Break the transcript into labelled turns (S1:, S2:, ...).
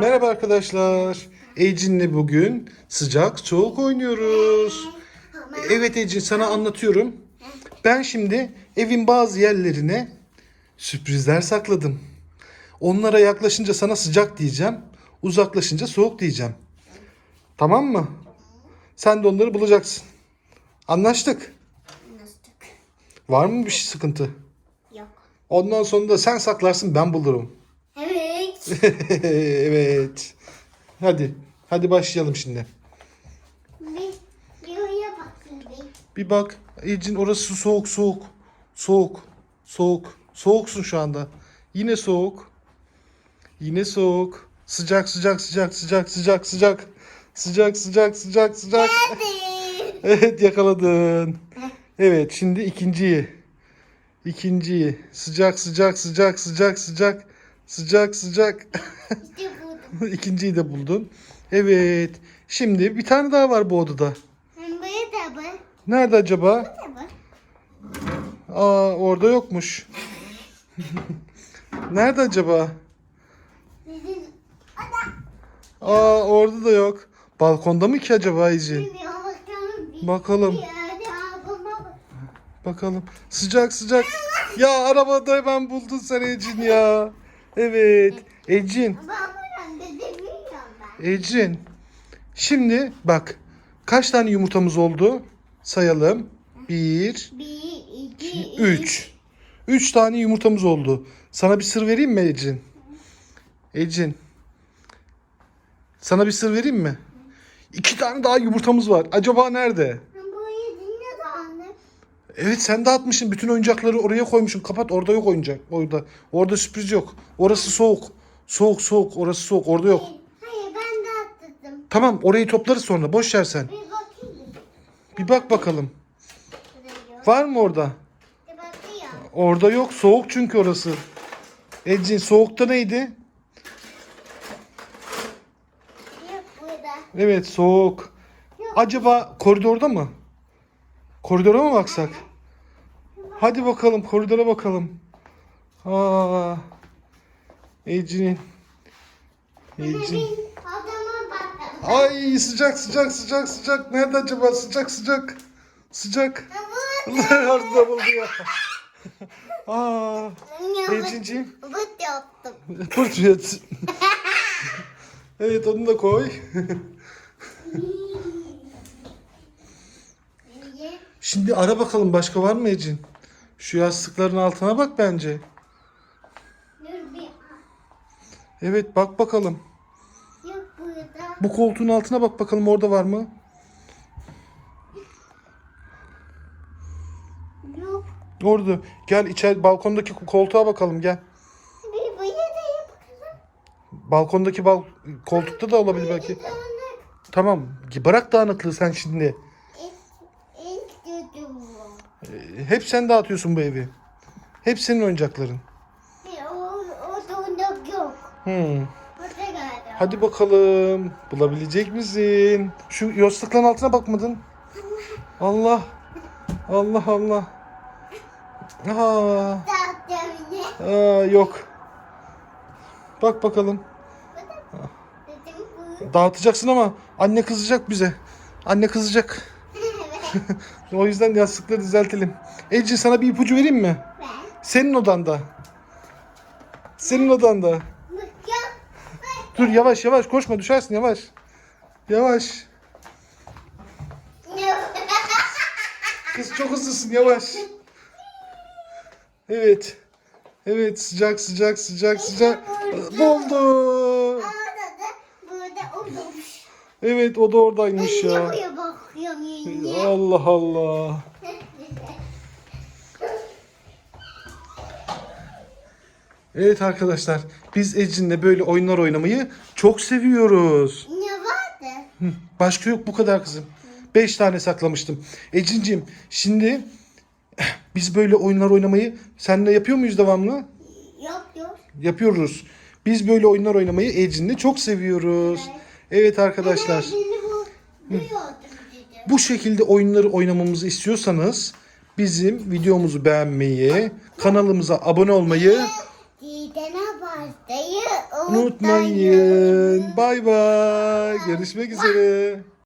S1: Merhaba arkadaşlar. Ecin'le bugün sıcak soğuk oynuyoruz. Evet Ecin sana anlatıyorum. Ben şimdi evin bazı yerlerine sürprizler sakladım. Onlara yaklaşınca sana sıcak diyeceğim. Uzaklaşınca soğuk diyeceğim. Tamam mı? Sen de onları bulacaksın. Anlaştık.
S2: Nastık.
S1: Var mı bir şey sıkıntı?
S2: Yok.
S1: Ondan sonra da sen saklarsın ben bulurum.
S2: Evet.
S1: Hadi. Hadi başlayalım şimdi.
S2: bir yoya bakın bir.
S1: Bir bak. Ecin orası soğuk soğuk. Soğuk. Soğuk. Soğuksun şu anda. Yine soğuk. Yine soğuk. Sıcak sıcak sıcak sıcak sıcak sıcak. Sıcak sıcak sıcak sıcak.
S2: Hadi.
S1: Evet yakaladın. Evet şimdi ikinciyi. İkinciyi. Sıcak sıcak sıcak sıcak sıcak. Sıcak sıcak.
S2: İşte buldum.
S1: İkinciyi de buldun. Evet. Şimdi bir tane daha var bu odada.
S2: Hem böyle de bu.
S1: Nerede acaba? Aa orada yokmuş. Nerede acaba?
S2: Bizim
S1: Aa orada da yok. Balkonda mı ki acaba
S2: bir bakalım bir.
S1: Bakalım.
S2: Bir yerde abama bak.
S1: Bakalım. Sıcak sıcak. Ya arabada hemen buldun sen Ecin ya. Evet. Ecin. Ecin. Şimdi bak. Kaç tane yumurtamız oldu? Sayalım. Bir,
S2: Bir, iki,
S1: üç. Üç tane yumurtamız oldu. Sana bir sır vereyim mi Ecin? Ecin. Sana bir sır vereyim mi? İki tane daha yumurtamız var. Acaba nerede?
S2: Ben burayı dinle de anne.
S1: Evet sen dağıtmışsın. Bütün oyuncakları oraya koymuşsun. Kapat orada yok oyuncak. Orada. Orada sürpriz yok. Orası soğuk. Soğuk soğuk. Orası soğuk. Orada yok.
S2: Hayır ben de atladım.
S1: Tamam orayı toplarız sonra. Boş ver sen.
S2: Bir bakayım.
S1: Bir bak bakalım.
S2: Yok.
S1: Var mı orada?
S2: Bir bakayım.
S1: Orada yok. Soğuk çünkü orası. Ecin soğukta neydi?
S2: Yok burada.
S1: Evet soğuk. Acaba koridorda mı? Koridora mı baksak? Hadi bakalım koridora bakalım. Aa. Ecin'in. Ecin.
S2: Bir adama bakalım.
S1: Ay sıcak sıcak sıcak sıcak. Nerede acaba? Sıcak sıcak. Sıcak. Orada buldu ya. Aa. Ecinciğim.
S2: Bıt yaptım.
S1: Portret. evet onu da koy. Şimdi ara bakalım başka var mı Ecin? Şu yastıkların altına bak bence. Evet bak bakalım.
S2: Yok burada.
S1: Bu koltuğun altına bak bakalım orada var mı?
S2: Yok.
S1: Orada. Gel içeri balkondaki koltuğa bakalım gel.
S2: Bir buraya da bakalım.
S1: Balkondaki bal koltukta da olabilir belki.
S2: Dağınık.
S1: Tamam. Bırak dağınıklığı sen şimdi. Hep sen dağıtıyorsun bu evi. Hep senin oyuncakların.
S2: Bir O, o dağınık yok.
S1: Hmm.
S2: Orada galiba.
S1: Hadi bakalım. Bulabilecek misin? Şu yastıkların altına bakmadın. Allah. Allah Allah. Aa, aa yok. Bak bakalım. Dağıtacaksın ama anne kızacak bize. Anne kızacak. o yüzden yastıkları düzeltelim. Ece sana bir ipucu vereyim mi?
S2: Ben.
S1: Senin odanda. Senin odanda. Dur yavaş yavaş koşma düşersin yavaş. Yavaş. Kız çok hızlısın yavaş. Evet. Evet sıcak sıcak sıcak sıcak. Buldu. Evet o da oradaymış ya.
S2: Yenge.
S1: Allah Allah. Evet arkadaşlar biz Ecin'le böyle oyunlar oynamayı çok seviyoruz.
S2: ne vardı?
S1: Hı, Başka yok bu kadar kızım. Beş tane saklamıştım. Ecincim şimdi biz böyle oyunlar oynamayı seninle yapıyor muyuz devamlı?
S2: Yok yok.
S1: Yapıyoruz. Biz böyle oyunlar oynamayı Ecin'le çok seviyoruz. Evet arkadaşlar.
S2: Seni bu dedi.
S1: Bu şekilde oyunları oynamamızı istiyorsanız bizim videomuzu beğenmeyi, kanalımıza abone olmayı Unutmayın. Bay bay. Görüşmek üzere.